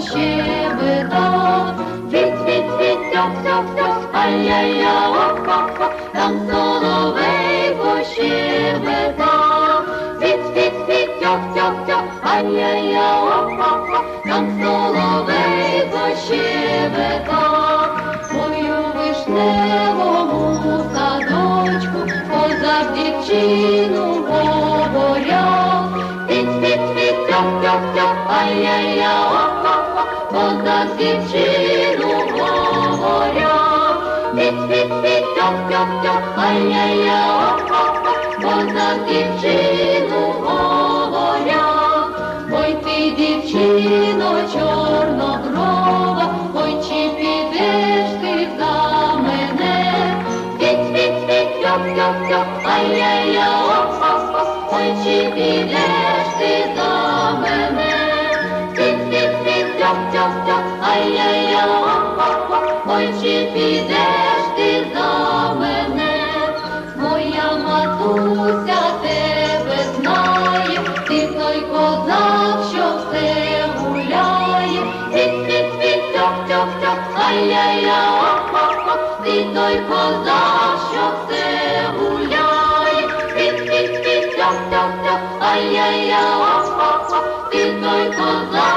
щебетав. Віть, віть, віть, тьок, тьок, тьок, ай-яй-я, обапа, там соловей пощебетав. Віть, віть, віть, тьок, тьок, тьок, ай-яй-я, обпапа, там соловей ще Ой, мою вишневому садочку, поза дівчину говорять. від віть, віть, тьок, тьок, тьок, ай-яй-я, о-хо-хо, дівчину говоряв. Світ, світ, світ, тьох, тьох, тьох, ай-яй-я, о-хо-хо, козак дівчину говоряв. Ой ти, дівчино, чорноброва, ой чи підеш ти за мене? Світ, світ, світ, тьох, тьох, тьох, ай-яй-я, ой чи підеш ти за мене, моя матуся тебе знає, ти той козак, що все гуляє, Світ, світ, світ, тьох, тьох, тьох, ай-яй-я, оп-оп-оп, ти той козак, що все гуляє, Світ, світ, світ, тьох, тьох, тьох, ай-яй-я, оп-оп-оп, ти той козак.